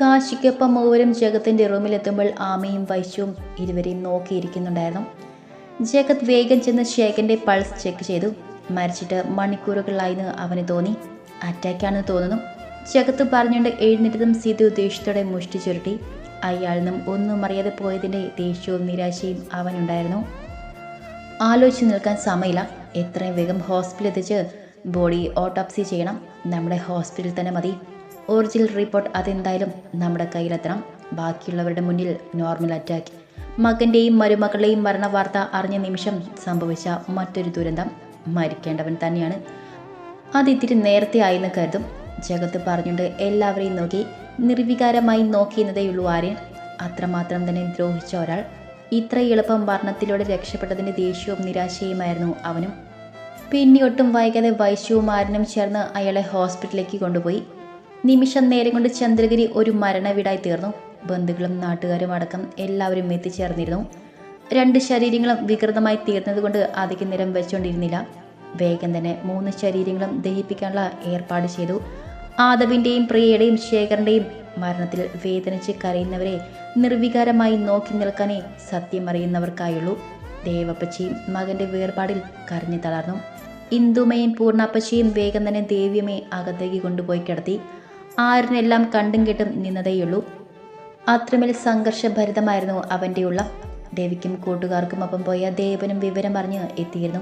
കാശിക്കൊപ്പം മൂവരും ജഗത്തിന്റെ റൂമിലെത്തുമ്പോൾ ആമയും വൈശുവും ഇരുവരെയും നോക്കിയിരിക്കുന്നുണ്ടായിരുന്നു. ജഗത് വേഗം ചെന്ന് ശേഖന്റെ പൾസ് ചെക്ക് ചെയ്തു. മരിച്ചിട്ട് മണിക്കൂറുകളായിന്ന് അവന് തോന്നി. അറ്റാക്കാണെന്ന് തോന്നുന്നു. ജഗത്ത് പറഞ്ഞുകൊണ്ട് എഴുന്നേറ്റതും സീതു ദേഷ്യത്തോടെ മുഷ്ടി ചുരുട്ടി. അയാളിൽ നിന്നും ഒന്നും അറിയാതെ പോയതിന്റെ ദേഷ്യവും നിരാശയും അവനുണ്ടായിരുന്നു. ആലോചിച്ച് നിൽക്കാൻ സമയമില്ല. എത്രയും വേഗം ഹോസ്പിറ്റലിൽ എത്തിച്ച് ബോഡി ഓട്ടോപ്സി ചെയ്യണം. നമ്മുടെ ഹോസ്പിറ്റലിൽ തന്നെ മതി. ഒറിജിനൽ റിപ്പോർട്ട് അതെന്തായാലും നമ്മുടെ കയ്യിലെത്തണം. ബാക്കിയുള്ളവരുടെ മുന്നിൽ നോർമൽ അറ്റാക്ക് മകന്റെയും മരുമകളുടെയും മരണ വാർത്ത അറിഞ്ഞ നിമിഷം സംഭവിച്ച മറ്റൊരു ദുരന്തം മരിക്കേണ്ടവൻ തന്നെയാണ്. അതിത്തിരി നേരത്തെ ആയെന്ന് കരുതും. ജഗത്ത് പറഞ്ഞുകൊണ്ട് എല്ലാവരെയും നോക്കി നിർവികാരമായി നോക്കിയെന്നതേയുള്ളൂ ആര്യൻ. അത്രമാത്രം തന്നെ ദ്രോഹിച്ച ഒരാൾ. ഇത്ര എളുപ്പം മരണത്തിലൂടെ രക്ഷപ്പെട്ടതിന്റെ ദേഷ്യവും നിരാശയുമായിരുന്നു അവനും. പിന്നെ ഒട്ടും വൈകാതെ വൈശ്യവും ആരനും ചേർന്ന് അയാളെ ഹോസ്പിറ്റലിലേക്ക് കൊണ്ടുപോയി. നിമിഷം നേരം കൊണ്ട് ചന്ദ്രഗിരി ഒരു മരണവീടായി തീർന്നു. ബന്ധുക്കളും നാട്ടുകാരും അടക്കം എല്ലാവരും എത്തിച്ചേർന്നിരുന്നു. രണ്ട് ശരീരങ്ങളും വികൃതമായി തീർന്നതുകൊണ്ട് അധികം നേരം വെച്ചുകൊണ്ടിരുന്നില്ല വേഗം തന്നെ മൂന്ന് ശരീരങ്ങളും ദഹിപ്പിക്കാനുള്ള ഏർപ്പാട് ചെയ്തു. ആദവിന്റെയും പ്രിയയുടെയും ശേഖരന്റെയും മരണത്തിൽ വേദനിച്ച് കരയുന്നവരെ നിർവികാരമായി നോക്കി നിൽക്കാനേ സത്യം അറിയുന്നവർക്കായുള്ളൂ ദേവപ്പച്ചിയും മകന്റെ വേർപാടിൽ കരഞ്ഞു തളർന്നു. ഇന്ദുമയും പൂർണപ്പച്ചിയും വേഗം തന്നെ ദേവ്യമേ അകത്തേക്ക് കൊണ്ടുപോയി കിടത്തി. ആരിനെല്ലാം കണ്ടും കേട്ടും നിന്നതേയുള്ളൂ. അത്രമേൽ സംഘർഷഭരിതമായിരുന്നു അവന്റെയുള്ള ദേവിക്കും കൂട്ടുകാർക്കും ഒപ്പം പോയ ദേവനും വിവരം പറഞ്ഞ് എത്തിയിരുന്നു.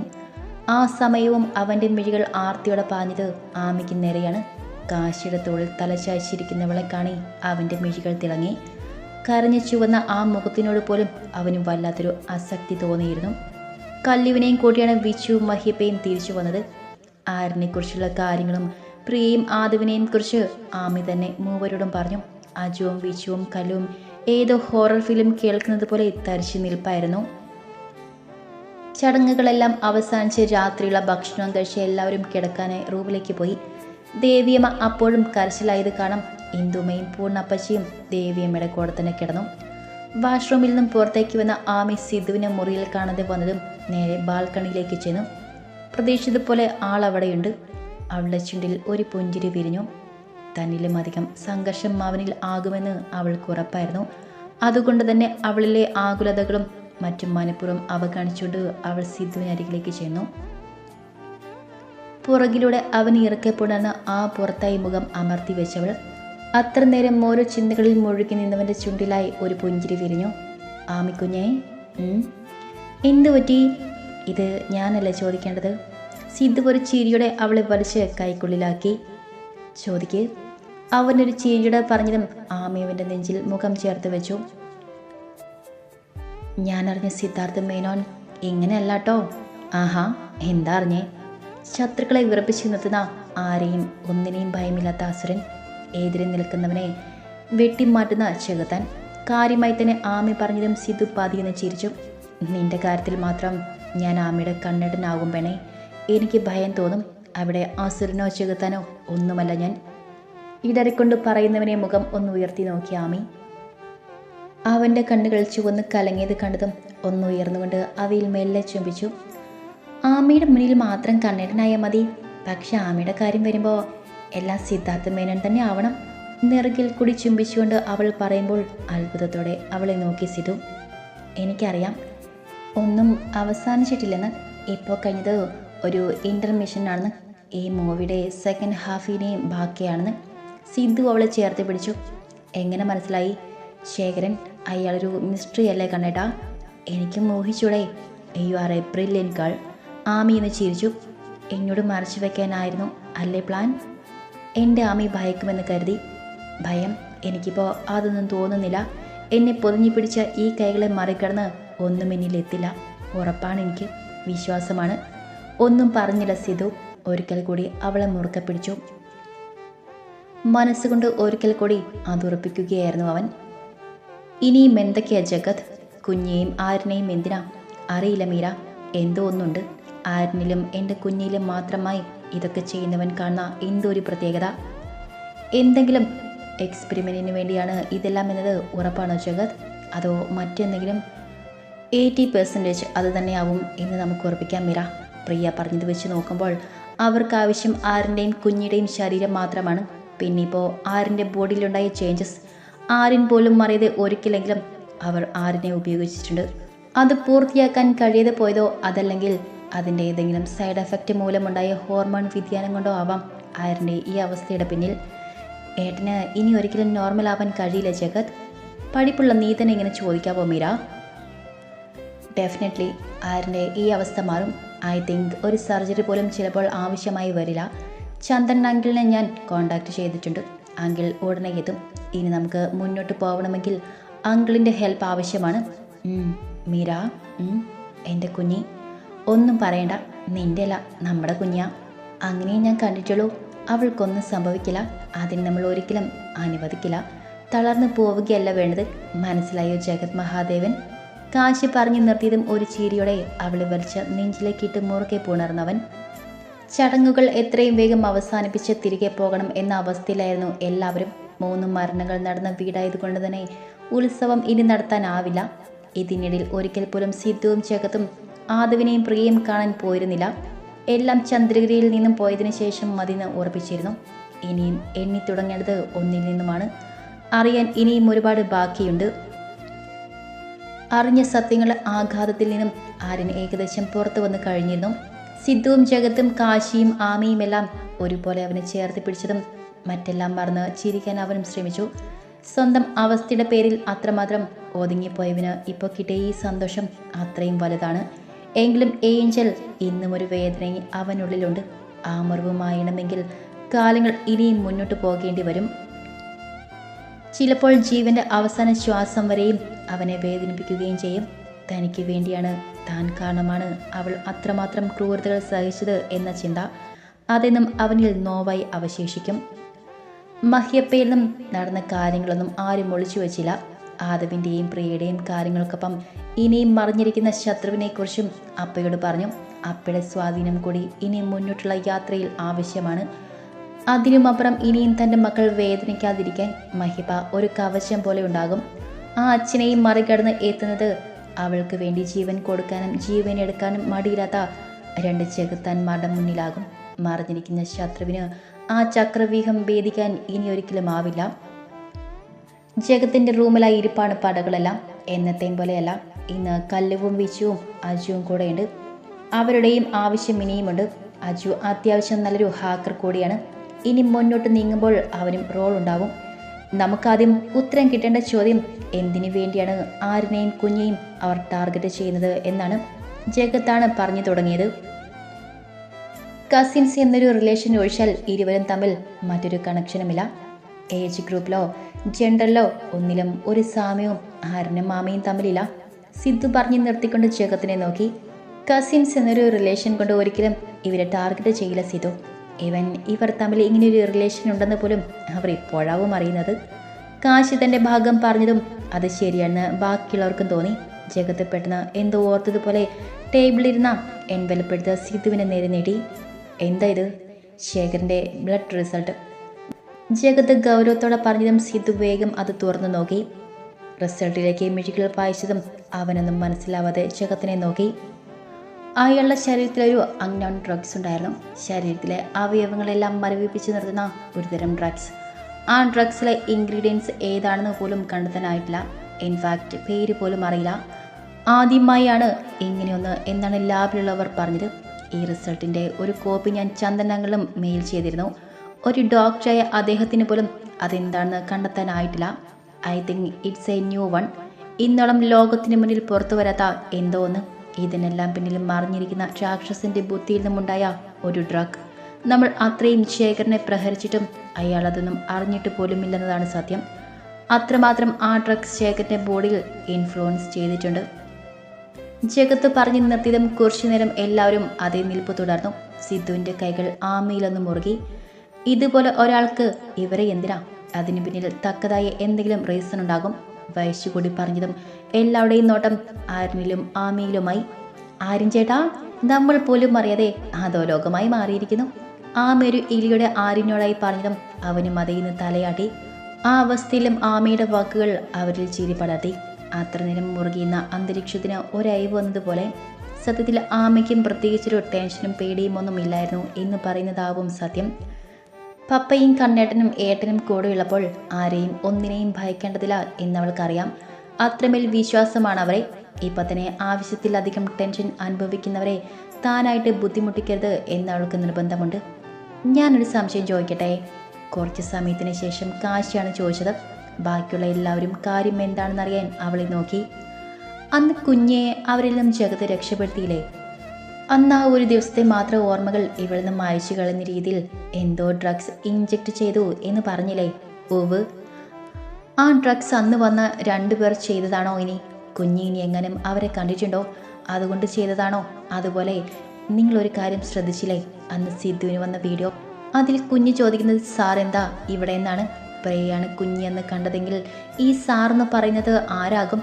ആ സമയവും അവന്റെ മിഴികൾ ആർത്തിയോടെ പാഞ്ഞത് ആമയ്ക്ക് നേരെയാണ്. കാശിയുടെ തോളിൽ തലചായ്ച്ചിരിക്കുന്നവളെ കാണി അവന്റെ മിഴികൾ തിളങ്ങി. കരഞ്ഞു ചുവന്ന ആ മുഖത്തിനോട് പോലും അവനും വല്ലാത്തൊരു അസക്തി തോന്നിയിരുന്നു. കല്ലുവിനെയും കൂട്ടിയാണ് വിച്ചുവും മഹിപ്പയും തിരിച്ചു വന്നത്. ആരിനെക്കുറിച്ചുള്ള കാര്യങ്ങളും പ്രിയയും ആദവിനെയും കുറിച്ച് ആമി തന്നെ മൂവരോടും പറഞ്ഞു. അജുവും വിജുവും കലും ഏതോ ഹൊറർ ഫിലിം കേൾക്കുന്നത് പോലെ തരിച്ചു നിൽപ്പായിരുന്നു. ചടങ്ങുകളെല്ലാം അവസാനിച്ച് രാത്രിയുള്ള ഭക്ഷണം കഴിച്ച് എല്ലാവരും കിടക്കാനായി റൂമിലേക്ക് പോയി. ദേവിയമ്മ അപ്പോഴും കരച്ചിലായത് കാണാം. ഇന്ദുമയും പൂർണപ്പച്ചിയും ദേവിയമ്മയുടെ കൂടെ തന്നെ കിടന്നു. വാഷ്റൂമിൽ നിന്നും പുറത്തേക്ക് വന്ന ആമി സിദ്ധുവിനെ മുറിയിൽ കാണാതെ വന്നതും നേരെ ബാൽക്കണിയിലേക്ക് ചെന്നു. പ്രതീക്ഷിച്ചതുപോലെ ആളവിടെയുണ്ട്. അവളുടെ ചുണ്ടിൽ ഒരു പുഞ്ചിരി വിരിഞ്ഞു. തന്നിലും അധികം സംഘർഷം അവനിൽ ആകുമെന്ന് അവൾക്ക് ഉറപ്പായിരുന്നു. അതുകൊണ്ട് തന്നെ അവളിലെ ആകുലതകളും മറ്റും മനഃപൂർവം അവഗണിച്ചുകൊണ്ട് അവൾ സിദ്ധുവിനരികിലേക്ക് ചെന്നു. പുറകിലൂടെ അവൻ ഇറക്കപ്പെടുന്ന ആ പുറത്തായി മുഖം അമർത്തി വെച്ചവൾ അത്ര നേരം ഓരോ ചിന്തകളിൽ മുഴുകി നിന്നവന്റെ ചുണ്ടിലായി ഒരു പുഞ്ചിരി വിരിഞ്ഞു. ആമിക്കുഞ്ഞേ. എന്തു പറ്റി ഇത് ഞാനല്ല ചോദിക്കേണ്ടത്? സിദ്ധു ഒരു ചിരിയുടെ അവളെ വലിച്ച് കൈക്കുള്ളിലാക്കി. ചോദിക്ക് അവനൊരു ചിരിയുടെ പറഞ്ഞതും ആമിയവന്റെ നെഞ്ചിൽ മുഖം ചേർത്ത് വെച്ചു. ഞാൻ അറിഞ്ഞ സിദ്ധാർത്ഥ മേനോൻ ഇങ്ങനെയല്ല കേട്ടോ ആഹാ എന്താ അറിഞ്ഞേ? ശത്രുക്കളെ വിറപ്പിച്ച് നിർത്തുന്ന ആരെയും ഒന്നിനെയും ഭയമില്ലാത്ത അസുരൻ എതിരെ നിൽക്കുന്നവനെ വെട്ടിമാറ്റുന്ന ചെകുത്താൻ കാര്യമായി തന്നെ ആമി പറഞ്ഞതും സിദ്ധു പാതിയെന്ന് ചിരിച്ചു. നിന്റെ കാര്യത്തിൽ മാത്രം ഞാൻ ആമിയുടെ കണ്ണടനാകും പെണേ. എനിക്ക് ഭയം തോന്നും. അവിടെ അസുരനോ ചെകുത്താനോ ഒന്നുമല്ല ഞാൻ. ഇടറിക്കൊണ്ട് പറയുന്നവനെ മുഖം ഒന്ന് ഉയർത്തി നോക്കി ആമി. അവന്റെ കണ്ണുകൾ ചുവന്ന് കലങ്ങിയത് കണ്ടതും ഒന്ന് ഉയർന്നുകൊണ്ട് അവയിൽ മെല്ലെ ചുംബിച്ചു. ആമിയുടെ മുന്നിൽ മാത്രം കണ്ണിടനായാൽ മതി. പക്ഷെ ആമയുടെ കാര്യം വരുമ്പോൾ എല്ലാം സിദ്ധാർത്ഥ മേനൻ തന്നെ ആവണം. നിറകിൽ കൂടി ചുംബിച്ചുകൊണ്ട് അവൾ പറയുമ്പോൾ അത്ഭുതത്തോടെ അവളെ നോക്കി സിധു. എനിക്കറിയാം. ഒന്നും അവസാനിച്ചിട്ടില്ലെന്ന്. ഇപ്പോൾ കഴിഞ്ഞത് ഒരു ഇന്റർമിഷനാണെന്ന് ഈ മൂവിയുടെ സെക്കൻഡ് ഹാഫിനെയും ബാക്കിയാണെന്ന് സിദ്ധു അവളെ ചേർത്ത് പിടിച്ചു. എങ്ങനെ മനസ്സിലായി? ശേഖരൻ അയാളൊരു മിസ്റ്ററി അല്ലേ കണ്ടേട്ടാ എനിക്ക് മോഹിച്ചൂടെ you are a brilliant Aami എന്ന് ചിരിച്ചു. എന്നോട് മറച്ചു വെക്കാനായിരുന്നു അല്ലേ പ്ലാൻ എന്റെ ആമി ഭയക്കുമെന്ന് കരുതി. ഭയം എനിക്കിപ്പോൾ അതൊന്നും തോന്നുന്നില്ല. എന്നെ പൊതിഞ്ഞു പിടിച്ച ഈ കൈകളെ മറികടന്ന് ഒന്നും എന്നിലെത്തില്ല ഉറപ്പാണ് എനിക്ക്. വിശ്വാസമാണ്. ഒന്നും പറഞ്ഞില്ല സിധു. ഒരിക്കൽ കൂടി അവളെ മുറുക്കെ പിടിച്ചു. മനസ്സുകൊണ്ട് ഒരിക്കൽ കൂടി അതുറപ്പിക്കുകയായിരുന്നു അവൻ. ഇനിയും എന്തൊക്കെയാ ജഗത്? കുഞ്ഞിനെയും ആരിനെയും എന്തിനാ? അറിയില്ല മീര. എന്തോ ഒന്നുണ്ട്. ആരിനിലും എന്റെ കുഞ്ഞിലും മാത്രമായി ഇതൊക്കെ ചെയ്യുന്നവൻ കാണുന്ന എന്തോ ഒരു പ്രത്യേകത? എന്തെങ്കിലും എക്സ്പെരിമെന്റിന് വേണ്ടിയാണ് ഇതെല്ലാം എന്നത് ഉറപ്പാണോ ജഗത്? അതോ മറ്റെന്തെങ്കിലും എയ്റ്റി പെർസെന്റേജ് അത് തന്നെയാവും എന്ന് നമുക്ക് ഉറപ്പിക്കാം മീര. പ്രിയ പറഞ്ഞത് വെച്ച് നോക്കുമ്പോൾ അവർക്ക് ആവശ്യം കുഞ്ഞിന്റെയും ശരീരം മാത്രമാണ്. പിന്നെ ഇപ്പോൾ ആരിന്റെ ബോഡിയിലുണ്ടായ ചേഞ്ചസ് ആരിൻ പോലും അറിയാതെ ഒരിക്കലെങ്കിലും അവർ ആരിനെ ഉപയോഗിച്ചിട്ടുണ്ട്. അത് പൂർത്തിയാക്കാൻ കഴിയാതെ പോയതോ അതല്ലെങ്കിൽ അതിന്റെ ഏതെങ്കിലും സൈഡ് എഫക്റ്റ് മൂലമുണ്ടായ ഹോർമോൺ വ്യതിയാനം കൊണ്ടോ ആവാം ആരിന്റെ ഈ അവസ്ഥയുടെ പിന്നിൽ. ഏട്ടന് ഇനി ഒരിക്കലും നോർമൽ ആവാൻ കഴിയില്ല ജഗത്. പഠിപ്പുള്ള നീതനെ ഇങ്ങനെ ചോദിക്കാവോ മീര? ഡെഫിനറ്റ്ലി ആരിന്റെ ഈ അവസ്ഥ മാറും. ഐ തിങ്ക് ഒരു സർജറി പോലും ചിലപ്പോൾ ആവശ്യമായി വരില്ല. ചന്ദൻ അങ്കിളിനെ ഞാൻ കോണ്ടാക്ട് ചെയ്തിട്ടുണ്ട്. അങ്കിൾ ഉടനെ എത്തും. ഇനി നമുക്ക് മുന്നോട്ട് പോകണമെങ്കിൽ അങ്കിളിന്റെ ഹെൽപ്പ് ആവശ്യമാണ്. മീര എന്റെ കുഞ്ഞി. ഒന്നും പറയണ്ട. നിന്റെ അല്ല നമ്മുടെ കുഞ്ഞാ. അങ്ങനെ ഞാൻ കണ്ടിട്ടുള്ളൂ. അവൾക്കൊന്നും സംഭവിക്കില്ല. അതിന് നമ്മൾ ഒരിക്കലും അനുവദിക്കില്ല. തളർന്നു പോവുകയല്ല വേണ്ടത്. മനസ്സിലായോ ജഗത് മഹാദേവൻ? കാശി പറഞ്ഞു നിർത്തിയതും ഒരു ചീരിയോടെ അവളെ വലിച്ച് നെഞ്ചിലേക്കിട്ട് മുറുകെ പുണർന്നവൻ. ചടങ്ങുകൾ എത്രയും വേഗം അവസാനിപ്പിച്ച് തിരികെ പോകണം എന്ന അവസ്ഥയിലായിരുന്നു എല്ലാവരും. മൂന്ന് മരണങ്ങൾ നടന്ന വീടായതുകൊണ്ട് തന്നെ ഉത്സവം ഇനി നടത്താനാവില്ല. ഇതിനിടയിൽ ഒരിക്കൽ പോലും സിദ്ധുവും ചകത്തും ആദവിനെയും പ്രിയയും കാണാൻ പോയിരുന്നില്ല. എല്ലാം ചന്ദ്രഗിരിയിൽ നിന്നും പോയതിനു ശേഷം മതിന്ന് ഉറപ്പിച്ചിരുന്നു. ഇനിയും എണ്ണി തുടങ്ങേണ്ടത് ഒന്നിൽ നിന്നുമാണ്. അറിയാൻ ഇനിയും ഒരുപാട് ബാക്കിയുണ്ട്. അറിഞ്ഞ സത്യങ്ങളുടെ ആഘാതത്തിൽ നിന്നും ആര്യൻ ഏകദേശം പുറത്തു വന്ന് കഴിഞ്ഞിരുന്നു. സിദ്ധുവും ജഗത്തും കാശിയും ആമയും എല്ലാം ഒരുപോലെ അവനെ ചേർത്ത് പിടിച്ചതും മറ്റെല്ലാം മറന്ന് ചിരിക്കാൻ അവനും ശ്രമിച്ചു. സ്വന്തം അവസ്ഥയുടെ പേരിൽ അത്രമാത്രം ഒതുങ്ങിപ്പോയവന് ഇപ്പോൾ കിട്ടിയ ഈ സന്തോഷം അത്രയും വലുതാണ്. എങ്കിലും ഏഞ്ചൽ ഇന്നും ഒരു വേദന അവനുള്ളിലുണ്ട്. ആ മുറിവുമായണമെങ്കിൽ കാലങ്ങൾ ഇനിയും മുന്നോട്ട് പോകേണ്ടി വരും. ചിലപ്പോൾ ജീവന്റെ അവസാന ശ്വാസം വരെയും അവനെ വേദനിപ്പിക്കുകയും ചെയ്യും. തനിക്ക് വേണ്ടിയാണ് താൻ കാരണമാണ് അവൾ അത്രമാത്രം ക്രൂരതകൾ സഹിച്ചത് എന്ന ചിന്ത. അതെന്നും അവനിൽ നോവായി അവശേഷിക്കും. മഹ്യപ്പയിൽ നിന്നും നടന്ന കാര്യങ്ങളൊന്നും ആരും ഒളിച്ചു വച്ചില്ല. ആദവിന്റെയും പ്രിയയുടെയും കാര്യങ്ങൾക്കൊപ്പം ഇനിയും മറിഞ്ഞിരിക്കുന്ന ശത്രുവിനെക്കുറിച്ചും അപ്പയോട് പറഞ്ഞു. അപ്പയുടെ സ്വാധീനം കൂടി ഇനി മുന്നോട്ടുള്ള യാത്രയിൽ ആവശ്യമാണ്. അതിനുമപ്പുറം ഇനിയും തന്റെ മക്കൾ വേദനിക്കാതിരിക്കാൻ മഹിബ ഒരു കവചം പോലെ ഉണ്ടാകും. ആ അച്ഛനെയും മറികടന്ന് എത്തുന്നത് അവൾക്ക് വേണ്ടി ജീവൻ കൊടുക്കാനും ജീവൻ എടുക്കാനും മടിയില്ലാത്ത രണ്ട് ചെകുത്താന്മാരുടെ മുന്നിലാകും. മറിഞ്ഞിരിക്കുന്ന ശത്രുവിന് ആ ചക്രവ്യൂഹം ഭേദിക്കാൻ ഇനി ഒരിക്കലും ആവില്ല. ജഗത്തിന്റെ റൂമിലായി ഇരിപ്പാണ് പടകളെല്ലാം. എന്നത്തെയും പോലെയല്ല ഇന്ന് കല്ലുവും വിച്ചുവും അജുവും കൂടെയുണ്ട്. അവരുടെയും ആവശ്യം ഇനിയുമുണ്ട്. അജു അത്യാവശ്യം നല്ലൊരു ഹാക്കർ കൂടിയാണ്. ഇനി മുന്നോട്ട് നീങ്ങുമ്പോൾ അവനും റോൾ ഉണ്ടാവും. നമുക്കാദ്യം ഉത്തരം കിട്ടേണ്ട ചോദ്യം എന്തിനു വേണ്ടിയാണ് ആരിനെയും കുഞ്ഞെയും അവർ ടാർഗറ്റ് ചെയ്യുന്നത് എന്നാണ് ജഗത്താണ് പറഞ്ഞു തുടങ്ങിയത്. കസിൻസ് എന്നൊരു റിലേഷൻ ഒഴിച്ചാൽ ഇരുവരും തമ്മിൽ മറ്റൊരു കണക്ഷനുമില്ല ഏജ് ഗ്രൂപ്പിലോ ജെൻഡറിലോ ഒന്നിലും ഒരു സാമ്യവും ആരനും മാമയും തമ്മിലില്ല. സിദ്ധു പറഞ്ഞു നിർത്തിക്കൊണ്ട് ജഗത്തിനെ നോക്കി. കസിൻസ് എന്നൊരു റിലേഷൻ കൊണ്ട് ഒരിക്കലും ഇവരെ ടാർഗറ്റ് ചെയ്യില്ല സിദ്ധു ഇവൻ ഇവർ തമ്മിൽ ഇങ്ങനെയൊരു റിലേഷൻ ഉണ്ടെന്ന് പോലും അവർ ഇപ്പോഴാവും അറിയുന്നത്. കാശി തന്റെ ഭാഗം പറഞ്ഞതും അത് ശരിയാണെന്ന് ബാക്കിയുള്ളവർക്കും തോന്നി. ജഗത്ത് പെട്ടെന്ന് എന്തോ ഓർത്തതുപോലെ ടേബിളിലിരുന്ന എൻവലപ്പെടുത്ത സിദ്ധുവിനെ നേരെ നേടി. എന്താ ഇത്? ശേഖരന്റെ ബ്ലഡ് റിസൾട്ട് ജഗത്ത് ഗൗരവത്തോടെ പറഞ്ഞതും സിദ്ധു വേഗം അത് തുറന്നു നോക്കി. റിസൾട്ടിലേക്ക് മിഴികൾ പായിച്ചതും അവനൊന്നും മനസ്സിലാവാതെ ജഗത്തിനെ നോക്കി. അയാളുടെ ശരീരത്തിലൊരു അൺനോൺ ഡ്രഗ്സ് ഉണ്ടായിരുന്നു. ശരീരത്തിലെ അവയവങ്ങളെല്ലാം മരവിപ്പിച്ച് നിർത്തുന്ന ഒരുതരം ഡ്രഗ്സ് ആ ഡ്രഗ്സിലെ ഇൻഗ്രീഡിയൻസ് ഏതാണെന്ന് പോലും കണ്ടെത്താനായിട്ടില്ല. ഇൻഫാക്റ്റ് പേര് പോലും അറിയില്ല. ആദ്യമായാണ് ഇങ്ങനെയൊന്ന് എന്നാണ് ലാബിലുള്ളവർ പറഞ്ഞത്. ഈ റിസൾട്ടിന്റെ ഒരു കോപ്പി ഞാൻ ചന്ദനങ്ങളും മെയിൽ ചെയ്തിരുന്നു. ഒരു ഡോക്ടറായ അദ്ദേഹത്തിന് പോലും അതെന്താണെന്ന് കണ്ടെത്താനായിട്ടില്ല. I think it's a new one ഇന്നോളം ലോകത്തിന് മുന്നിൽ പുറത്തു വരാത്ത എന്തോ ഒന്ന്. ഇതിനെല്ലാം പിന്നിലും മറിഞ്ഞിരിക്കുന്ന രാക്ഷസിന്റെ ബുദ്ധിയിൽ നിന്നുമുണ്ടായ ഒരു ഡ്രഗ് നമ്മൾ അത്രയും ശേഖരനെ പ്രഹരിച്ചിട്ടും അയാൾ അതൊന്നും അറിഞ്ഞിട്ട് പോലുമില്ലെന്നതാണ് സത്യം. അത്രമാത്രം ആ ഡ്രഗ്സ് ശേഖരന്റെ ബോഡിയിൽ ഇൻഫ്ലുവൻസ് ചെയ്തിട്ടുണ്ട്. ജഗത്ത് പറഞ്ഞു നിർത്തിയതും കുറച്ചു നേരം എല്ലാവരും അതേ നിൽപ്പ് തുടർന്നു. സിദ്ധുവിന്റെ കൈകൾ ആമയിലൊന്ന് മുറുകി. ഇതുപോലെ ഒരാൾക്ക് ഇവരെ എന്തിനാ? അതിനു പിന്നിൽ തക്കതായ എന്തെങ്കിലും റീസൺ ഉണ്ടാകും. വയസ്സുകൂടി പറഞ്ഞതും എല്ലാവരുടെയും നോട്ടം ആരിനിലും ആമയിലുമായി. ആരും ചേട്ടാ നമ്മൾ പോലും അറിയാതെ അധോലോകമായി മാറിയിരിക്കുന്നു. ആമ ഒരു എലിയുടെ ആരിനോടായി പറഞ്ഞതും അവനും അതിൽ നിന്ന് തലയാട്ടി. ആ അവസ്ഥയിലും ആമയുടെ വാക്കുകൾ അവരിൽ ചിരി പടർത്തി. അത്ര നേരം മുറുകിയുന്ന അന്തരീക്ഷത്തിന് ഒരയവ് വന്നതുപോലെ സത്യത്തിൽ ആമയ്ക്കും പ്രത്യേകിച്ചൊരു ടെൻഷനും പേടിയും ഒന്നും ഇല്ലായിരുന്നു എന്ന് പറയുന്നതാവും സത്യം. പപ്പയും കണ്ണേട്ടനും ഏട്ടനും കൂടെയുള്ളപ്പോൾ ആരെയും ഒന്നിനെയും ഭയക്കേണ്ടതില്ല എന്നവൾക്കറിയാം. അത്രമേൽ വിശ്വാസമാണ് അവരെ ഇപ്പം തന്നെ ആവശ്യത്തിലധികം ടെൻഷൻ അനുഭവിക്കുന്നവരെ താനായിട്ട് ബുദ്ധിമുട്ടിക്കരുത് എന്ന് അവൾക്ക് നിർബന്ധമുണ്ട്. ഞാനൊരു സംശയം ചോദിക്കട്ടെ? കുറച്ച് സമയത്തിന് ശേഷം കാശിയാണ് ചോദിച്ചത്. ബാക്കിയുള്ള എല്ലാവരും കാര്യം എന്താണെന്നറിയാൻ അവളെ നോക്കി. അന്ന് കുഞ്ഞെ അവരെല്ലാം ജഗത് ജഗത്ത് രക്ഷപ്പെടുത്തിയില്ലേ? അന്ന് ആ ഒരു ദിവസത്തെ മാത്രം ഓർമ്മകൾ ഇവളിൽ നിന്ന് മായച്ചു രീതിയിൽ എന്തോ ഡ്രഗ്സ് ഇഞ്ചെക്ട് ചെയ്തു എന്ന് പറഞ്ഞില്ലേ? ഓവ് ആ ഡ്രഗ്സ് അന്ന് വന്ന രണ്ടുപേർ ചെയ്തതാണോ ഇനി? കുഞ്ഞി ഇനി എങ്ങനും അവരെ കണ്ടിട്ടുണ്ടോ? അതുകൊണ്ട് ചെയ്തതാണോ? അതുപോലെ നിങ്ങളൊരു കാര്യം ശ്രദ്ധിച്ചില്ലേ? അന്ന് സിദ്ധുവിന് വന്ന വീഡിയോ. അതിൽ കുഞ്ഞ് ചോദിക്കുന്നത് സാർ എന്താ ഇവിടെ എന്നാണ്? പ്രേയാണ് കുഞ്ഞി എന്ന് കണ്ടതെങ്കിൽ ഈ സാർ എന്ന് പറയുന്നത് ആരാകും?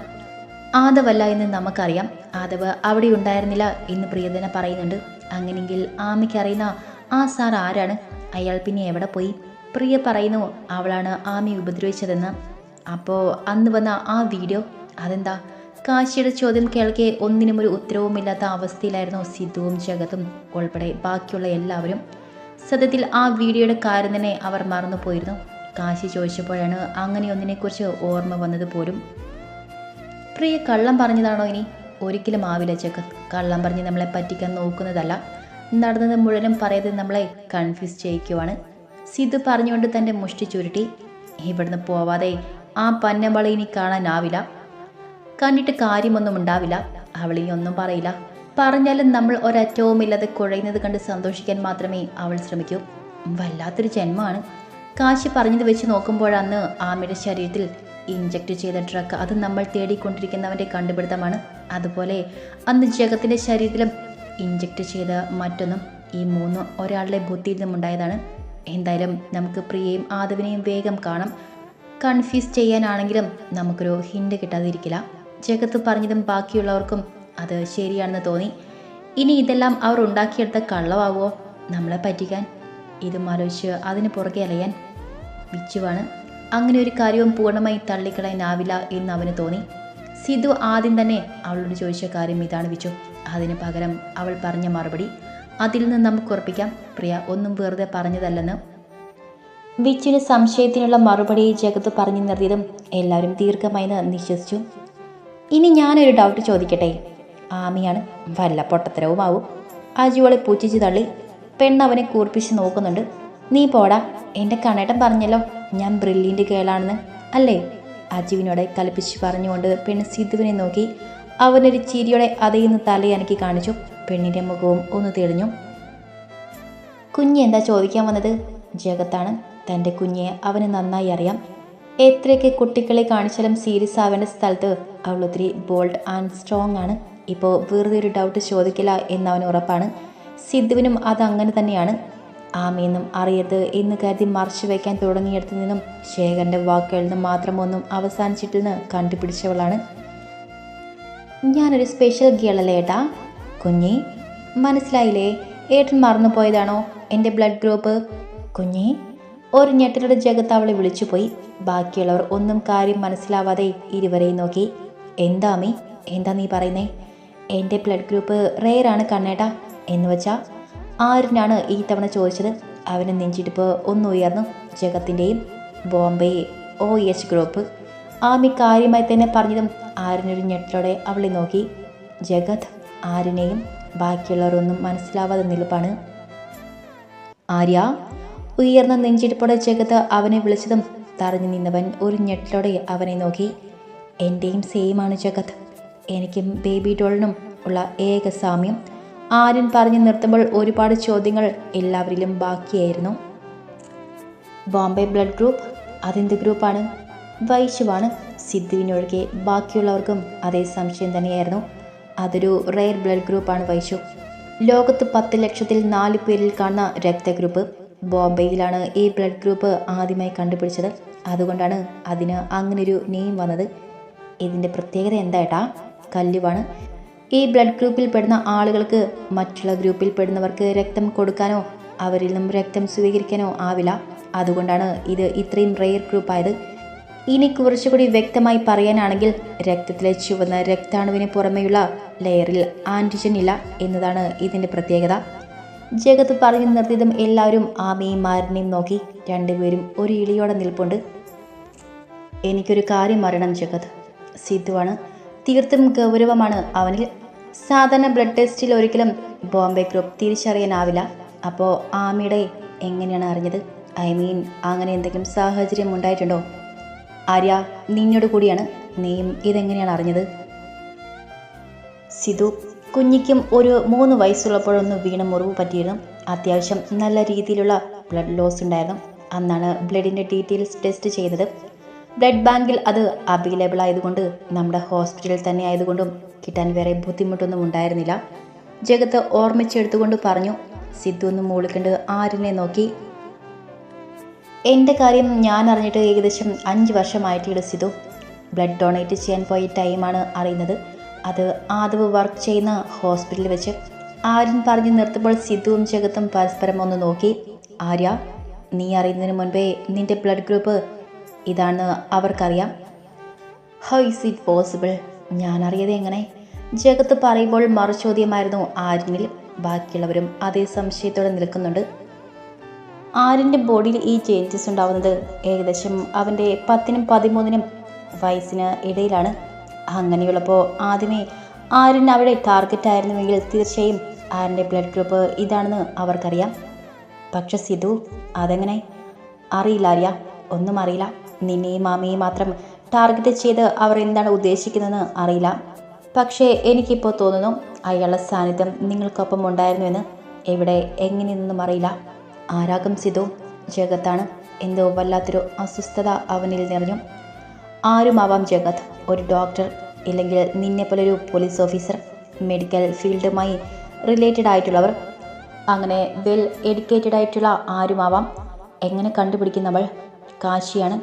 ആദവല്ല എന്ന് നമുക്കറിയാം. ആദവ് അവിടെ ഉണ്ടായിരുന്നില്ല എന്ന് പ്രിയതന പറയുന്നുണ്ട്. അങ്ങനെങ്കിൽ ആമയ്ക്ക് അറിയുന്ന ആ സാർ ആരാണ്? അയാൾ പിന്നെ എവിടെ പോയി? പ്രിയ പറയുന്നു അവളാണ് ആമി ഉപദ്രവിച്ചതെന്ന്. അപ്പോൾ അന്ന് വന്ന ആ വീഡിയോ അതെന്താ? കാശിയുടെ ചോദ്യം കേൾക്കെ ഒന്നിനും ഒരു ഉത്തരവുമില്ലാത്ത അവസ്ഥയിലായിരുന്നു സിദ്ധുവും ജഗത്തും ഉൾപ്പെടെ ബാക്കിയുള്ള എല്ലാവരും. സത്യത്തിൽ ആ വീഡിയോയുടെ കാര്യം തന്നെ അവർ മറന്നുപോയിരുന്നു കാശി ചോദിച്ചപ്പോഴാണ് അങ്ങനെ ഒന്നിനെക്കുറിച്ച് ഓർമ്മ വന്നത് പോലും. പ്രിയ കള്ളം പറഞ്ഞതാണോ ഇനി? ഒരിക്കലും ആവില്ല ജഗത് കള്ളം പറഞ്ഞ് നമ്മളെ പറ്റിക്കാൻ നോക്കുന്നതല്ല. നടന്നത് മുഴുവനും പറയാതെ നമ്മളെ കൺഫ്യൂസ് ചെയ്യിക്കുവാണ്. സിദ്ധു പറഞ്ഞുകൊണ്ട് തന്റെ മുഷ്ടി ചുരുട്ടി. ഇവിടുന്ന് പോവാതെ ആ പന്നമ്പളി ഇനി കാണാനാവില്ല. കണ്ടിട്ട് കാര്യമൊന്നും ഉണ്ടാവില്ല. അവളിനി ഒന്നും പറയില്ല. പറഞ്ഞാലും നമ്മൾ ഒരറ്റവുമില്ലാതെ കുഴയുന്നത് കണ്ട് സന്തോഷിക്കാൻ മാത്രമേ അവൾ ശ്രമിക്കൂ. വല്ലാത്തൊരു ജന്മമാണ്. കാശി പറഞ്ഞത് വെച്ച് നോക്കുമ്പോഴന്ന് ആമയുടെ ശരീരത്തിൽ ഇഞ്ചക്ട് ചെയ്ത ഡ്രഗ് അത് നമ്മൾ തേടിക്കൊണ്ടിരിക്കുന്നവന്റെ കണ്ടുപിടുത്തമാണ്. അതുപോലെ അന്ന് ജഗത്തിന്റെ ശരീരത്തിലും ഇഞ്ചക്ട് ചെയ്ത മറ്റൊന്നും ഈ മൂന്നും ഒരാളുടെ ബുദ്ധിയിൽ നിന്നുണ്ടായതാണ് എന്തായാലും നമുക്ക് പ്രിയയും ആദവിനെയും വേഗം കാണാം. കൺഫ്യൂസ് ചെയ്യാനാണെങ്കിലും നമുക്കൊരു ഹിൻഡ് കിട്ടാതിരിക്കില്ല. ജഗത്ത് പറഞ്ഞതും ബാക്കിയുള്ളവർക്കും അത് ശരിയാണെന്ന് തോന്നി. ഇനി ഇതെല്ലാം അവർ ഉണ്ടാക്കിയെടുത്ത കള്ളമാവോ നമ്മളെ പറ്റിക്കാൻ? ഇതും ആലോചിച്ച് അതിന് പുറകെ അലയാൻ വിച്ചുവാണ്. അങ്ങനെ ഒരു കാര്യവും പൂർണമായി തള്ളിക്കളയാനാവില്ല എന്ന് അവന് തോന്നി. സിധു ആദ്യം തന്നെ അവളോട് ചോദിച്ച കാര്യം ഇതാണ് വിച്ചു. അതിന് പകരം അവൾ പറഞ്ഞ മറുപടി. അതിൽ നിന്ന് നമുക്ക് ഉറപ്പിക്കാം. പ്രിയ ഒന്നും വെറുതെ പറഞ്ഞതല്ലെന്ന്. വിച്ചുവിന് സംശയത്തിനുള്ള മറുപടി ജഗത്ത് പറഞ്ഞു നിർത്തിയതും എല്ലാവരും ദീർഘമായി നിശ്വസിച്ചു. ഇനി ഞാനൊരു ഡൗട്ട് ചോദിക്കട്ടെ? ആമിയാണ് വല്ല പൊട്ടത്തരവുമാവും അജുവളെ പൂച്ചിച്ച് തള്ളി പെണ്ണവനെ കൂർപ്പിച്ച് നോക്കുന്നുണ്ട്. നീ പോടാ. എന്റെ കണേട്ടം പറഞ്ഞല്ലോ ഞാൻ ബ്രില്യന്റ് കേളാണെന്ന്. അല്ലേ? അജുവിനോട് കൽപ്പിച്ച് പറഞ്ഞുകൊണ്ട് പെണ്ണ് സിദ്ധുവിനെ നോക്കി അവനൊരു ചിരിയോടെ അതേന്ന് തലയനക്കി കാണിച്ചു. പെണ്ണിന്റെ മുഖവും ഒന്ന് തെളിഞ്ഞു. കുഞ്ഞ് എന്താ ചോദിക്കാൻ വന്നത്? ജഗത്താണ്. തന്റെ കുഞ്ഞെ അവന് നന്നായി അറിയാം. എത്രയൊക്കെ കുട്ടികളെ കാണിച്ചാലും സീരിയസ് ആവേണ്ട സ്ഥലത്ത് അവൾ ഒത്തിരി ബോൾഡ് ആൻഡ് സ്ട്രോങ് ആണ്. ഇപ്പോൾ വെറുതെ ഒരു ഡൗട്ട് ചോദിക്കില്ല എന്ന് അവൻ ഉറപ്പാണ്. സിദ്ധുവിനും അത് അങ്ങനെ തന്നെയാണ്. ആമയെന്നും അറിയരുത് എന്ന് കരുതി മറച്ചു വയ്ക്കാൻ തുടങ്ങിയിടത്തു നിന്നും ശേഖരന്റെ വാക്കുകളിൽ നിന്നും മാത്രമൊന്നും അവസാനിച്ചിട്ടില്ലെന്ന് കണ്ടുപിടിച്ചവളാണ്. ഞാനൊരു സ്പെഷ്യൽ ഗേളല്ലേ ഏട്ടാ? കുഞ്ഞി മനസ്സിലായില്ലേ? ഏട്ടൻ മറന്നു പോയതാണോ എന്റെ ബ്ലഡ് ഗ്രൂപ്പ് കുഞ്ഞി ഒരു ഞെട്ടലുടെ ജഗത്ത് അവളെ വിളിച്ചുപോയി ബാക്കിയുള്ളവർ ഒന്നും കാര്യം മനസ്സിലാവാതെ ഇരുവരെയും നോക്കി. എന്താ അമ്മി? എന്താ നീ പറയുന്നേ? എന്റെ ബ്ലഡ് ഗ്രൂപ്പ് റെയറാണ് കണ്ണേട്ടാ. എന്ന് വെച്ചാൽ ആരിനാണ് ഈ തവണ ചോദിച്ചത്? അവന് നെഞ്ചിടിപ്പ് ഒന്ന് ഉയർന്നു. ജഗത്തിന്റെയും Bombay O H group Aami കാര്യമായി തന്നെ പറഞ്ഞതും ആരിനൊരു ഞെട്ടലോടെ അവളെ നോക്കി. ജഗത് ആരിനെയും ബാക്കിയുള്ളവരൊന്നും മനസ്സിലാവാതെ നിൽപ്പാണ്. ആര്യ? ഉയർന്ന നെഞ്ചിടിപ്പോടെ ജഗത്ത് അവനെ വിളിച്ചതും തറഞ്ഞു നിന്നവൻ ഒരു ഞെട്ടലോടെ അവനെ നോക്കി. എന്റെയും സെയിമാണ് ജഗത് എനിക്കും ബേബി ഡോളിനും ഉള്ള ഏക സാമ്യം. ആര്യൻ പറഞ്ഞു നിർത്തുമ്പോൾ ഒരുപാട് ചോദ്യങ്ങൾ എല്ലാവരിലും ബാക്കിയായിരുന്നു. ബോംബെ ബ്ലഡ് ഗ്രൂപ്പ് അതെന്ത് ഗ്രൂപ്പാണ് വൈശുവാണ് സിദ്ധുവിനൊഴികെ ബാക്കിയുള്ളവർക്കും അതേ സംശയം തന്നെയായിരുന്നു. അതൊരു റെയർ ബ്ലഡ് ഗ്രൂപ്പാണ് വൈശു. ലോകത്ത് പത്ത് ലക്ഷത്തിൽ നാല് പേരിൽ കാണുന്ന രക്തഗ്രൂപ്പ്. ബോംബെയിലാണ് ഈ ബ്ലഡ് ഗ്രൂപ്പ് ആദ്യമായി കണ്ടുപിടിച്ചത്. അതുകൊണ്ടാണ് അതിന് അങ്ങനൊരു നെയിം വന്നത്. ഇതിന്റെ പ്രത്യേകത എന്തായിട്ടാ കല്ലുവാണ്. ഈ ബ്ലഡ് ഗ്രൂപ്പിൽ പെടുന്ന ആളുകൾക്ക് മറ്റുള്ള ഗ്രൂപ്പിൽ പെടുന്നവർക്ക് രക്തം കൊടുക്കാനോ അവരിൽ നിന്നും രക്തം സ്വീകരിക്കാനോ ആവില്ല. അതുകൊണ്ടാണ് ഇത് ഇത്രയും റെയർ ഗ്രൂപ്പായത് ഇനി കുറച്ചുകൂടി വ്യക്തമായി പറയാനാണെങ്കിൽ രക്തത്തിലെ ചുവന്ന രക്താണുവിന് പുറമെയുള്ള ലെയറിൽ ആന്റിജൻ ഇല്ല എന്നതാണ് ഇതിന്റെ പ്രത്യേകത. ജഗത്ത് പറഞ്ഞു നിർത്തിയതും എല്ലാവരും ആമയും മാരനെയും നോക്കി രണ്ടുപേരും ഒരു ഇളിയോടെ നിൽപ്പുണ്ട്. എനിക്കൊരു കാര്യം അറിയണം ജഗത്. സിദ്ധുവാണ്. തീർത്തും ഗൗരവമാണ് അവനിൽ. സാധാരണ ബ്ലഡ് ടെസ്റ്റിൽ ഒരിക്കലും ബോംബെ ഗ്രൂപ്പ് തിരിച്ചറിയാനാവില്ല. അപ്പോൾ ആമയുടെ എങ്ങനെയാണ് അറിഞ്ഞത്? ഐ മീൻ അങ്ങനെ എന്തെങ്കിലും സാഹചര്യം ഉണ്ടായിട്ടുണ്ടോ? ആര്യ നിന്നോട് കൂടിയാണ്. നീയും ഇതെങ്ങനെയാണ് അറിഞ്ഞത്? സിധു കുഞ്ഞിക്കും ഒരു മൂന്ന് വയസ്സുള്ളപ്പോഴൊന്ന് വീണ മുറിവ് പറ്റിയിരുന്നു. അത്യാവശ്യം നല്ല രീതിയിലുള്ള ബ്ലഡ് ലോസ് ഉണ്ടായിരുന്നു. അന്നാണ് ബ്ലഡിന്റെ ഡീറ്റെയിൽസ് ടെസ്റ്റ് ചെയ്തത്. ബ്ലഡ് ബാങ്കിൽ അത് അവൈലബിൾ ആയതുകൊണ്ട് നമ്മുടെ ഹോസ്പിറ്റലിൽ തന്നെ ആയതുകൊണ്ടും കിട്ടാൻ വേറെ ബുദ്ധിമുട്ടൊന്നും ഉണ്ടായിരുന്നില്ല. ജഗത്ത് ഓർമ്മിച്ചെടുത്തുകൊണ്ട് പറഞ്ഞു സിദ്ധു ഒന്ന് മൂളിക്കണ്ട് ആരിനെ നോക്കി? എന്റെ കാര്യം ഞാൻ അറിഞ്ഞിട്ട് ഏകദേശം അഞ്ച് വർഷമായിട്ടുണ്ട് സിദ്ധു. ബ്ലഡ് ഡൊണേറ്റ് ചെയ്യാൻ പോയ ടൈമാണ് അറിയുന്നത്. അത് ആദവ് വർക്ക് ചെയ്യുന്ന ഹോസ്പിറ്റലിൽ വെച്ച് ആര്യൻ പറഞ്ഞു നിർത്തുമ്പോൾ സിദ്ധുവും ജഗത്തും പരസ്പരം ഒന്ന് നോക്കി. ആര്യ നീ അറിയുന്നതിന് മുൻപേ നിന്റെ ബ്ലഡ് ഗ്രൂപ്പ് ഇതാണ് അവർക്കറിയാം. ഹൗ ഇസ് ഇറ്റ് പോസിബിൾ ഞാൻ അറിയത് എങ്ങനെ? ജഗത്ത് പറയുമ്പോൾ മറുചോദ്യമായിരുന്നു ആര്യനിൽ. ബാക്കിയുള്ളവരും അതേ സംശയത്തോടെ നിൽക്കുന്നുണ്ട്. ആര്യന്റെ ബോഡിയിൽ ഈ ചേഞ്ചസ് ഉണ്ടാവുന്നത് ഏകദേശം അവന്റെ പത്തിനും പതിമൂന്നിനും വയസ്സിന് ഇടയിലാണ്. അങ്ങനെയുള്ളപ്പോൾ ആദ്യമേ ആര്യൻ അവിടെ ടാർഗറ്റ് ആയിരുന്നുവെങ്കിൽ തീർച്ചയായും ആര്യന്റെ ബ്ലഡ് ഗ്രൂപ്പ് ഇതാണെന്ന് അവർക്കറിയാം. പക്ഷെ സിധു അതെങ്ങനെ? അറിയില്ല ആര്യ. ഒന്നും അറിയില്ല. നിന്നെയും മാമയെയും മാത്രം ടാർഗറ്റ് ചെയ്ത് അവർ എന്താണ് ഉദ്ദേശിക്കുന്നതെന്ന് അറിയില്ല. പക്ഷേ എനിക്കിപ്പോൾ തോന്നുന്നു അയാളുടെ സാന്നിധ്യം നിങ്ങൾക്കൊപ്പം ഉണ്ടായിരുന്നുവെന്ന്. എവിടെ എങ്ങനെയെന്നൊന്നും അറിയില്ല. ആരാകും സിധു? ജഗത്താണ്. എന്തോ വല്ലാത്തൊരു അസ്വസ്ഥത അവനിൽ നിറഞ്ഞു. ആരുമാവാം ജഗത്? ഒരു ഡോക്ടർ ഇല്ലെങ്കിൽ നിന്നെപ്പോലൊരു പോലീസ് ഓഫീസർ മെഡിക്കൽ ഫീൽഡുമായി റിലേറ്റഡ് ആയിട്ടുള്ളവർ? അങ്ങനെ വെൽ എഡ്യൂക്കേറ്റഡ് ആയിട്ടുള്ള ആരുമാവാം? എങ്ങനെ കണ്ടുപിടിക്കുന്നവൾ കാശിയാണ്.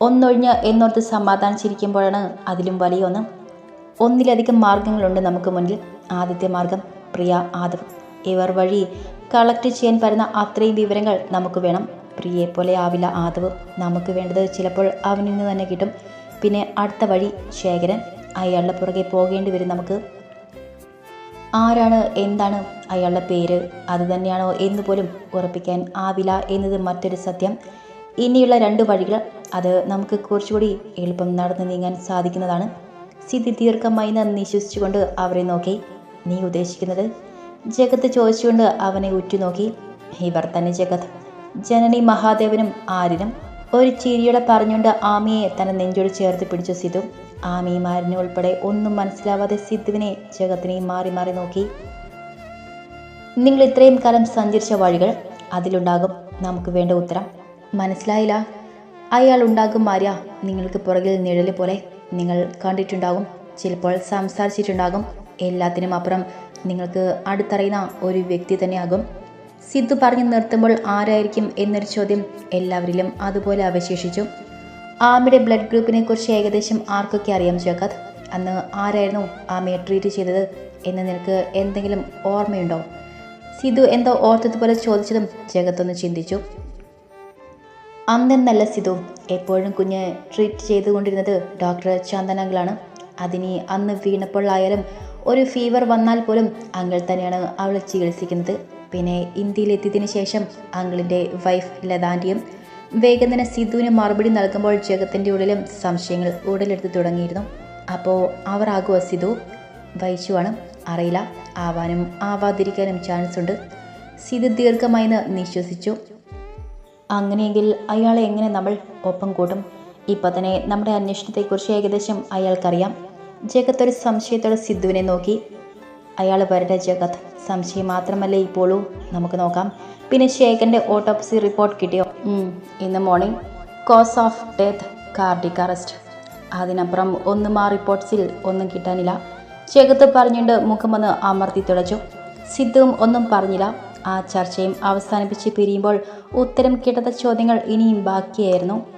ഒന്നൊഴിഞ്ഞ് എന്നോർത്ത് സമാധാനിച്ചിരിക്കുമ്പോഴാണ് അതിലും വലിയ ഒന്ന്. ഒന്നിലധികം മാർഗങ്ങളുണ്ട് നമുക്ക് മുന്നിൽ. ആദ്യത്തെ മാർഗം പ്രിയ ആദവ്. ഇവർ വഴി കളക്ട് ചെയ്യാൻ പറ്റുന്ന അത്രയും വിവരങ്ങൾ നമുക്ക് വേണം. പ്രിയയെ പോലെ ആവില്ല ആദവ്. നമുക്ക് വേണ്ടത് ചിലപ്പോൾ അവനിൽ നിന്ന് തന്നെ കിട്ടും. പിന്നെ അടുത്ത വഴി ശേഖരൻ. അയാളുടെ പുറകെ പോകേണ്ടി വരും നമുക്ക്. ആരാണ് എന്താണ് അയാളുടെ പേര്? അത് തന്നെയാണോ എന്ന് പോലും ഉറപ്പിക്കാൻ ആവില്ല എന്നത് മറ്റൊരു സത്യം. ഇനിയുള്ള രണ്ട് വഴികൾ അത് നമുക്ക് കുറച്ചുകൂടി എളുപ്പം നടന്നു നീങ്ങാൻ സാധിക്കുന്നതാണ്. സിദ്ധി ദീർഘമായി നിശ്വസിച്ചുകൊണ്ട് അവരെ നോക്കി. നീ ഉദ്ദേശിക്കുന്നത്? ജഗത്ത് ചോദിച്ചുകൊണ്ട് അവനെ ഉറ്റുനോക്കി. ഇവർ തന്നെ ജഗത് ജനനി മഹാദേവനും ആരിനും ഒരു ചിരിയോടെ പറഞ്ഞുകൊണ്ട് ആമിയെ തന്നെ നെഞ്ചോട് ചേർത്ത് പിടിച്ചു സിധു. ആമിയും ഉൾപ്പെടെ ഒന്നും മനസ്സിലാവാതെ സിദ്ധുവിനെ ജഗത്തിനെയും മാറി മാറി നോക്കി. നിങ്ങൾ ഇത്രയും കാലം സഞ്ചരിച്ച വഴികൾ അതിലുണ്ടാകും. നമുക്ക് വേണ്ട ഉത്തരം. മനസ്സിലായില്ല. അയാൾ ഉണ്ടാകും മാര്യ. നിങ്ങൾക്ക് പുറകിൽ നിഴൽ പോലെ നിങ്ങൾ കണ്ടിട്ടുണ്ടാകും. ചിലപ്പോൾ സംസാരിച്ചിട്ടുണ്ടാകും. എല്ലാത്തിനും അപ്പുറം നിങ്ങൾക്ക് അടുത്തറിയുന്ന ഒരു വ്യക്തി തന്നെയാകും. സിദ്ധു പറഞ്ഞു നിർത്തുമ്പോൾ ആരായിരിക്കും എന്നൊരു ചോദ്യം എല്ലാവരിലും അതുപോലെ അവശേഷിച്ചു. ആമയുടെ ബ്ലഡ് ഗ്രൂപ്പിനെ കുറിച്ച് ഏകദേശം ആർക്കൊക്കെ അറിയാം ജഗത്? അന്ന് ആരായിരുന്നു ആമയെ ട്രീറ്റ് ചെയ്തത് എന്ന് നിനക്ക് എന്തെങ്കിലും ഓർമ്മയുണ്ടോ? സിധു എന്തോ ഓർത്തതുപോലെ ചോദിച്ചതും ജഗത്തൊന്ന് ചിന്തിച്ചു. അന്നെന്നല്ല സിധു എപ്പോഴും കുഞ്ഞ് ട്രീറ്റ് ചെയ്തുകൊണ്ടിരുന്നത് ഡോക്ടർ ചന്ദനങ്ങളാണ് അതിനി അന്ന് വീണപ്പോഴായാലും ഒരു ഫീവർ വന്നാൽ പോലും അങ്ങൾ തന്നെയാണ് അവളെ ചികിത്സിക്കുന്നത്. പിന്നെ ഇന്ത്യയിലെത്തിയതിനു ശേഷം അങ്കിളിന്റെ വൈഫ് ലതാന്റെയും വേഗം തന്നെ സിദ്ധുവിന് മറുപടി നൽകുമ്പോൾ ജഗത്തിന്റെ ഉള്ളിലും സംശയങ്ങൾ ഉടലെടുത്ത് തുടങ്ങിയിരുന്നു. അപ്പോൾ സിദ്ധു? സിധു വൈശുവാണ്. അറിയില്ല. ആവാനും ആവാതിരിക്കാനും ചാൻസ് ഉണ്ട്. സിധു ദീർഘമായി നിശ്വസിച്ചു. അങ്ങനെയെങ്കിൽ അയാളെ എങ്ങനെ നമ്മൾ ഒപ്പം കൂട്ടും? ഇപ്പം തന്നെ നമ്മുടെ അന്വേഷണത്തെക്കുറിച്ച് ഏകദേശം അയാൾക്കറിയാം. ജഗത്ത് ഒരു സംശയത്തോടെ സിദ്ധുവിനെ നോക്കി. അയാൾ വരട്ടെ ജഗത്ത്. സംശയം മാത്രമല്ലേ ഇപ്പോഴും നമുക്ക് നോക്കാം. പിന്നെ ശേഖന്റെ ഓട്ടോപ്സി റിപ്പോർട്ട് കിട്ടിയോ? ഇന്ന് morning. Cause of death cardiac arrest. അതിനപ്പുറം ഒന്നും ആ റിപ്പോർട്ട്സിൽ ഒന്നും കിട്ടാനില്ല. ശേഖത്ത് പറഞ്ഞുകൊണ്ട് മുഖമൊന്ന് അമർത്തി തുടച്ചു. സിദ്ധുവും ഒന്നും പറഞ്ഞില്ല. ആ ചർച്ചയും അവസാനിപ്പിച്ച് പിരിയുമ്പോൾ ഉത്തരം കിട്ടാത്ത ചോദ്യങ്ങൾ ഇനിയും ബാക്കിയായിരുന്നു.